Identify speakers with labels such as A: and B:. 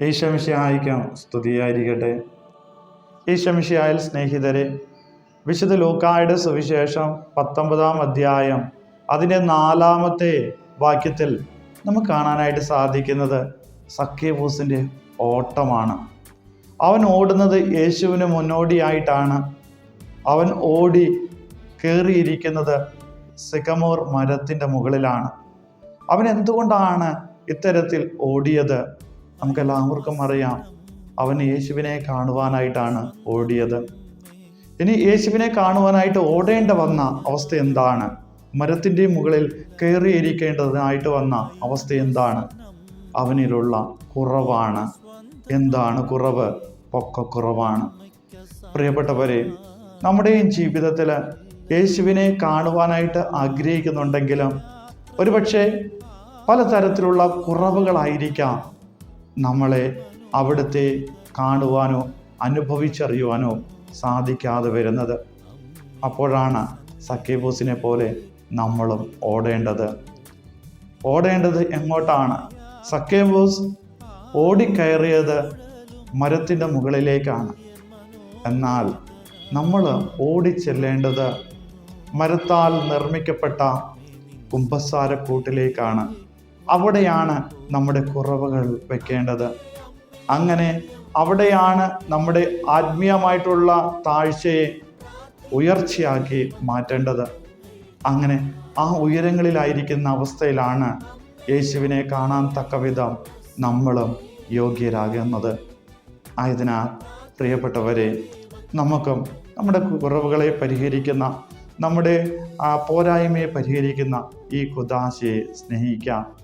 A: ഈശമിഷയായിക്കാം സ്തുതിയായിരിക്കട്ടെ. ഈശമിഷയായിൽ സ്നേഹിതരെ വിശുദ്ധ ലൂക്കായുടെ സുവിശേഷം പത്തൊമ്പതാം അധ്യായം അതിന്റെ നാലാമത്തെ വാക്യത്തിൽ നമുക്ക് കാണാനായിട്ട് സാധിക്കുന്നത് സഖ്യപൂസിന്റെ ഓട്ടമാണ്. അവൻ ഓടുന്നത് യേശുവിന് മുന്നോടിയായിട്ടാണ്. അവൻ ഓടി കയറിയിരിക്കുന്നത് സിഗമോർ മരത്തിന്റെ മുകളിലാണ്. അവൻ എന്തുകൊണ്ടാണ് ഇത്തരത്തിൽ ഓടിയത്? നമുക്കെല്ലാവർക്കും അറിയാം അവൻ യേശുവിനെ കാണുവാനായിട്ടാണ് ഓടിയത്. ഇനി യേശുവിനെ കാണുവാനായിട്ട് ഓടേണ്ട വന്ന അവസ്ഥ എന്താണ്? മരത്തിന്റെ മുകളിൽ കയറിയിരിക്കേണ്ടതിനായിട്ട് വന്ന അവസ്ഥ എന്താണ്? അവനിലുള്ള കുറവാണ്. എന്താണ് കുറവ്? പൊക്ക കുറവാണ്. പ്രിയപ്പെട്ടവരെ നമ്മുടെയും ജീവിതത്തിൽ യേശുവിനെ കാണുവാനായിട്ട് ആഗ്രഹിക്കുന്നുണ്ടെങ്കിലും ഒരുപക്ഷെ പലതരത്തിലുള്ള കുറവുകളായിരിക്കാം നമ്മളെ അവിടുത്തെ കാണുവാനോ അനുഭവിച്ചറിയുവാനോ സാധിക്കാതെ വരുന്നത്. അപ്പോഴാണ് സക്കേബൂസിനെ പോലെ നമ്മളും ഓടേണ്ടത്. ഓടേണ്ടത് എങ്ങോട്ടാണ്? സക്കേബൂസ് ഓടിക്കയറിയത് മരത്തിന്റെ മുകളിലേക്കാണ്. എന്നാൽ നമ്മൾ ഓടിച്ചെല്ലേണ്ടത് മരത്താൽ നിർമ്മിക്കപ്പെട്ട കുമ്പസാരക്കൂട്ടിലേക്കാണ്. അവിടെയാണ് നമ്മുടെ കുറവുകൾ വെക്കേണ്ടത്. അങ്ങനെ അവിടെയാണ് നമ്മുടെ ആത്മീയമായിട്ടുള്ള താഴ്ചയെ ഉയർച്ചയാക്കി മാറ്റേണ്ടത്. അങ്ങനെ ആ ഉയരങ്ങളിലായിരിക്കുന്ന അവസ്ഥയിലാണ് യേശുവിനെ കാണാൻ തക്ക വിധം നമ്മളും യോഗ്യരാകുന്നത്. ആയതിനാൽ പ്രിയപ്പെട്ടവരെ നമുക്കും നമ്മുടെ കുറവുകളെ പരിഹരിക്കുന്ന നമ്മുടെ പോരായ്മയെ പരിഹരിക്കുന്ന ഈ കുദാശയെ സ്നേഹിക്കാം.